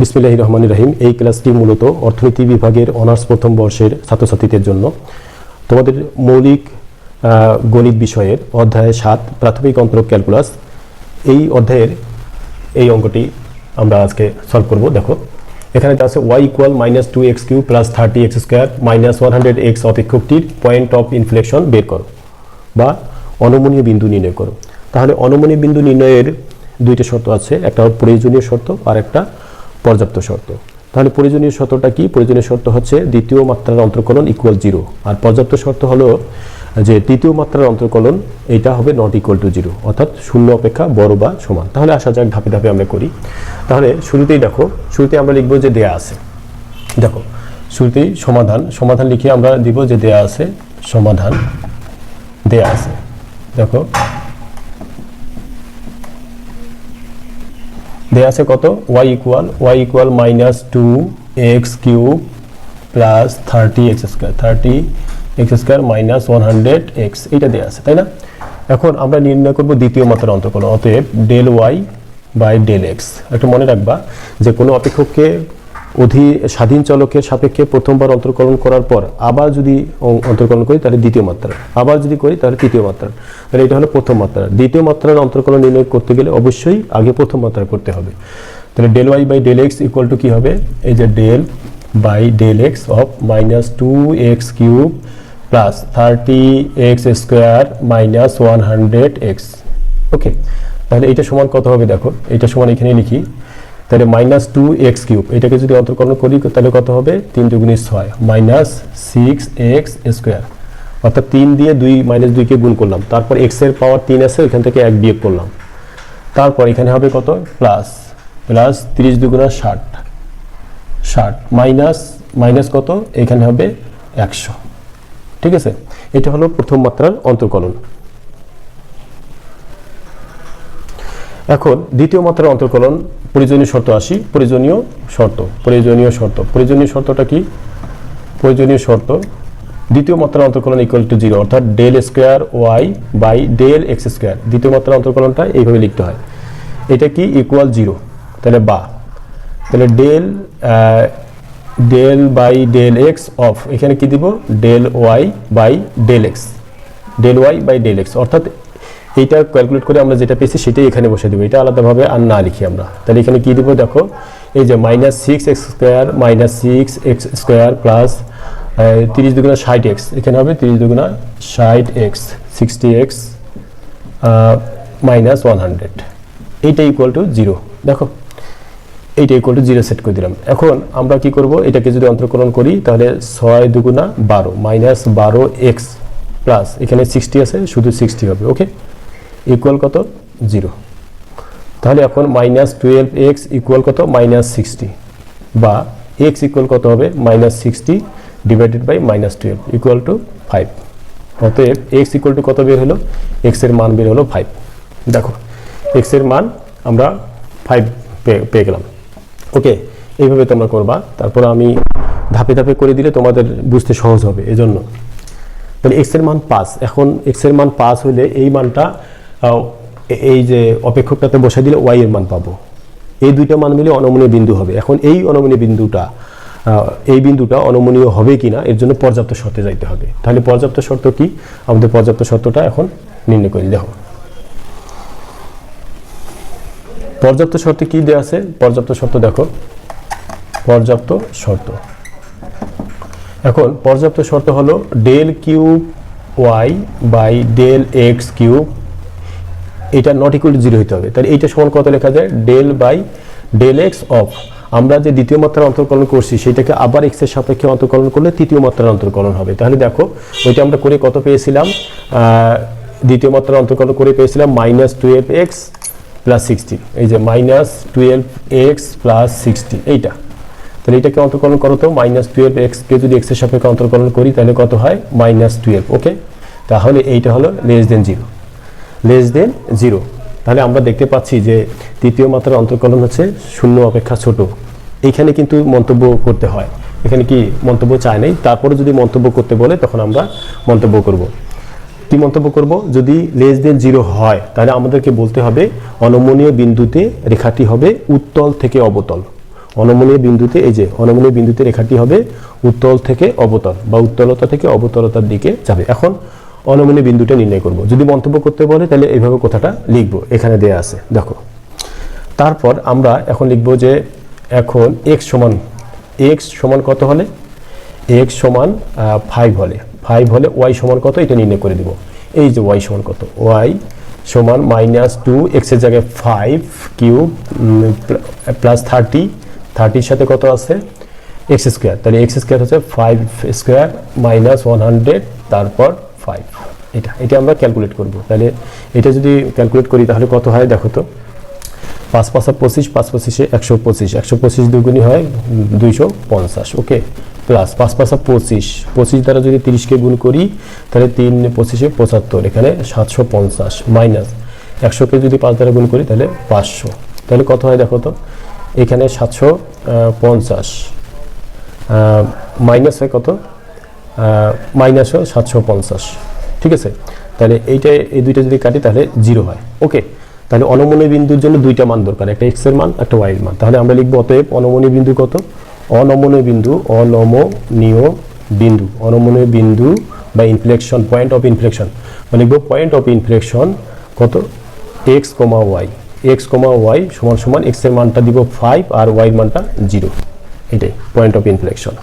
বিসমিল্লাহ রহমান রহিম। এই ক্লাসটি মূলত অর্থনীতি বিভাগের অনার্স প্রথম বর্ষের ছাত্রছাত্রীদের জন্য। তোমাদের মৌলিক গণিত বিষয়ের অধ্যায় সাত, প্রাথমিক অন্তরক ক্যালকুলাস। এই অধ্যায়ের এই অঙ্কটি আমরা আজকে সলভ করব। দেখো, এখানে দেওয়া আছে Y equal minus two X cube plus thirty X square minus one hundred X অপেক্ষকটির point of inflection বের করো বা অনমনীয় বিন্দু নির্ণয় করো। তাহলে অনমনীয় বিন্দু নির্ণয়ের দুইটা শর্ত আছে, একটা প্রয়োজনীয় শর্ত আর একটা পর্যাপ্ত শর্ত। তাহলে প্রয়োজনীয় শর্তটা কি? প্রয়োজনীয় শর্ত হচ্ছে দ্বিতীয় মাত্রার অন্তর্কলন ইকুয়াল জিরো আর পর্যাপ্ত শর্ত হলো যে তৃতীয় মাত্রার অন্তর্কলন এটা হবে নট ইকুয়াল টু জিরো অর্থাৎ শূন্য অপেক্ষা বড় বা সমান। তাহলে আসা যাক ধাপে ধাপে আমরা করি। তাহলে শুরুতেই দেখো শুরুতে আমরা লিখব যে দেয়া আছে। দেখো, শুরুতেই সমাধান সমাধান লিখে আমরা দিব যে দেয়া আছে, সমাধান দেয়া আছে। দেখো দেয়া আছে কত? Y equal Y equal minus two X cube plus thirty X square thirty X square minus one hundred X এইটা দেওয়া আছে, তাই না? এখন আমরা নির্ণয় করব দ্বিতীয় মাত্রার অন্তর্কলন অতএব del Y by del X একটু মনে রাখবা যে কোনো অপেক্ষককে অধি স্বাধীন চলকের সাপেক্ষে প্রথমবার অন্তর্কলন করার পর আবার যদি অ- অন্তর্কলন করি, তাহলে দ্বিতীয় মাত্রা। আবার যদি করি, তাহলে তৃতীয় মাত্রা। তাহলে এটা হলো প্রথম মাত্রা। দ্বিতীয় মাত্রার অন্তর্কলন নির্ণয় করতে গেলে অবশ্যই আগে প্রথম মাত্রা করতে হবে। তাহলে del Y by del X equal to কী হবে? এই যে del by del X of minus two X cube plus thirty X square minus one hundred X. Okay? তাহলে এটা সমান কত হবে দেখো? এটা সমান এখানে লিখি। তাহলে মাইনাস টু এক্স কিউব এটাকে যদি অন্তর্কলন করি, তাহলে কত হবে? তিন দুগুণি ছয় মাইনাস সিক্স এক্স স্কোয়ার অর্থাৎ তিন দিয়ে দুই মাইনাস দুইকে গুণ করলাম। তারপর এক্সের পাওয়ার তিন আছে এখান থেকে এক বিয়োগ করলাম। তারপর এখানে হবে কত? প্লাস প্লাস তিরিশ দুগুণা ষাট। ষাট মাইনাস মাইনাস কত? এখানে হবে একশো। ঠিক আছে? এটা হলো প্রথম মাত্রার অন্তর্কলন এখন দ্বিতীয় মাত্রার অন্তর্কলন প্রয়োজনীয় শর্ত আসি প্রয়োজনীয় শর্ত প্রয়োজনীয় শর্ত। প্রয়োজনীয় শর্তটা কি? প্রয়োজনীয় শর্ত, দ্বিতীয় মাত্রার অন্তর্কলন ইকুয়াল টু জিরো অর্থাৎ del square Y by del X square দ্বিতীয় মাত্রার অন্তর্কলনটা এইভাবে লিখতে হয়। এটা কি? ইকুয়াল জিরো তাহলে বা। তাহলে del del by del X of এখানে কি দিব? Del Y by del X del Y by del X অর্থাৎ এইটা ক্যালকুলেট করে আমরা যেটা পেয়েছি সেটাই এখানে বসে দেবো। এটা আলাদাভাবে আর না লিখি আমরা। তাহলে এখানে কি দেবো দেখো? এই যে minus six X square minus six X square plus তিরিশ দুগুণা ষাট এক্স এখানে হবে তিরিশ দুগুণা ষাট X sixty X minus one hundred এইটা ইকুয়াল টু জিরো দেখো, এইটা ইকুয়াল টু জিরো সেট করে দিলাম। এখন আমরা কি করব? এটাকে যদি অন্তর্কলন করি, তাহলে ছয় দুগুণা বারো মাইনাস বারো এক্স প্লাস এখানে সিক্সটি আছে, শুধু সিক্সটি হবে ওকে ইকুয়াল কত? জিরো তাহলে এখন মাইনাস টুয়েলভ এক্স ইকুয়াল কত? মাইনাস সিক্সটি বা এক্স ইকুয়াল কত হবে? Minus sixty divided by minus twelve equal to five অতএব এক্স ইকুয়াল টু কত বের হলো? এক্সের মান বের হলো ফাইভ দেখো এক্সের মান আমরা ফাইভ পেয়ে গেলাম। ওকে এইভাবে তোমরা করবা। তারপর আমি ধাপে ধাপে করে দিলে তোমাদের বুঝতে সহজ হবে। এজন্য তাহলে এক্সের মান পাঁচ। এখন এক্সের মান পাঁচ হলে এই মানটা এই যে অপেক্ষকটাতে বসে দিলে ওয়াই এর মান পাবো। এই দুইটা মান মিলে অনমনীয় বিন্দু হবে। এখন এই অনমনীয় বিন্দুটা এই বিন্দুটা অনমনীয় হবে কি না এর জন্য পর্যাপ্ত শর্তে যাইতে হবে। তাহলে পর্যাপ্ত শর্ত কি? আমাদের পর্যাপ্ত শর্তটা এখন নির্ণয় করি দেখো। পর্যাপ্ত শর্তে কি দেওয়া আছে? পর্যাপ্ত শর্ত দেখো। পর্যাপ্ত শর্ত। এখন পর্যাপ্ত শর্ত হলো del cube Y by del X cube এটা নট ইকুয়াল টু জিরো হতে হবে। তাহলে এইটা সমান কত লেখা যায়? Del by del X of আমরা যে দ্বিতীয় মাত্রার অন্তর্কলন করছি, সেটাকে আবার এক্সের সাপেক্ষে অন্তর্কলন করলে তৃতীয় মাত্রার অন্তর্কলন হবে। তাহলে দেখো, ওইটা আমরা করে কত পেয়েছিলাম? দ্বিতীয় মাত্রার অন্তর্কলন করে পেয়েছিলাম minus twelve X plus sixty এই যে minus twelve X plus sixty এইটা। তাহলে এটাকে অন্তর্কলন করো তো মাইনাস টুয়েলভ এক্সকে যদি এক্সের সাপেক্ষে অন্তর্কলন করি, তাহলে কত হয়? মাইনাস টুয়েলভ ওকে তাহলে এইটা হলো less than zero less than zero তাহলে আমরা দেখতে পাচ্ছি যে তৃতীয় মাত্রার অন্তর্কলন হচ্ছে শূন্য অপেক্ষা ছোট। এইখানে কিন্তু মন্তব্য করতে হয়। এখানে কি মন্তব্য চায় নাই? তারপরে যদি মন্তব্য করতে বলে, তখন আমরা মন্তব্য করব। কি মন্তব্য করব? যদি লেস দেন জিরো হয়, তাহলে আমাদেরকে বলতে হবে অনমনীয় বিন্দুতে রেখাটি হবে উত্তল থেকে অবতল। অনমনীয় বিন্দুতে, এই যে অনমনীয় বিন্দুতে রেখাটি হবে উত্তল থেকে অবতল বা উত্তলতা থেকে অবতলতার দিকে যাবে। এখন অনমনীয় বিন্দুটা নির্ণয় করব। যদি মন্তব্য করতে বলে, তাহলে এইভাবে কথাটা লিখব। এখানে দেয়া আছে, দেখো। তারপর আমরা এখন লিখব যে এখন এক্স সমান এক্স সমান কত হলে? এক্স সমান ফাইভ হলে। ফাইভ হলে ওয়াই সমান কত? এটা নির্ণয় করে দিব। এই যে ওয়াই সমান কত? ওয়াই সমান মাইনাস টু এক্সের জায়গায় ফাইভ কিউব প্লাস থার্টি থার্টির সাথে কত আছে? এক্স স্কোয়ার তাহলে এক্স স্কোয়ার হচ্ছে five square minus one hundred তারপর ফাইভ এটা এটা আমরা ক্যালকুলেট করব। তাহলে এটা যদি ক্যালকুলেট করি, তাহলে কত হয় দেখো তো? পাঁচ পাঁচা পঁচিশ, পাঁচ পঁচিশে একশো পঁচিশ। একশো পঁচিশ দুগুণি হয় দুইশো পঞ্চাশ ওকে প্লাস পাঁচ পাঁচা পঁচিশ। পঁচিশ দ্বারা যদি তিরিশকে গুণ করি, তাহলে তিন পঁচিশে পঁচাত্তর, এখানে সাতশো পঞ্চাশ মাইনাস একশোকে যদি পাঁচ দ্বারা গুণ করি, তাহলে পাঁচশো। তাহলে কত হয় দেখো তো? এখানে সাতশো পঞ্চাশ। মাইনাস হয় কত? মাইনাস সাতশো পঞ্চাশ। ঠিক আছে? তাহলে এইটা, এই দুইটা যদি কাটি, তাহলে জিরো হয়। ওকে? তাহলে অনমনীয় বিন্দুর জন্য দুইটা মান দরকার। একটা এক্সের মান, একটা ওয়াই এর মান। তাহলে আমরা লিখব অতএব অনমনীয় বিন্দু কত? অনমনীয় বিন্দু অনমনীয় বিন্দু। অনমনীয় বিন্দু বা ইনফ্লেকশন পয়েন্ট অফ ইনফ্লেকশন মানে লিখব পয়েন্ট অফ ইনফ্লেকশন কত? X comma Y X comma Y সমান সমান এক্সের মানটা দিব ফাইভ আর ওয়াইয়ের মানটা জিরো এটাই পয়েন্ট অফ ইনফ্লেকশন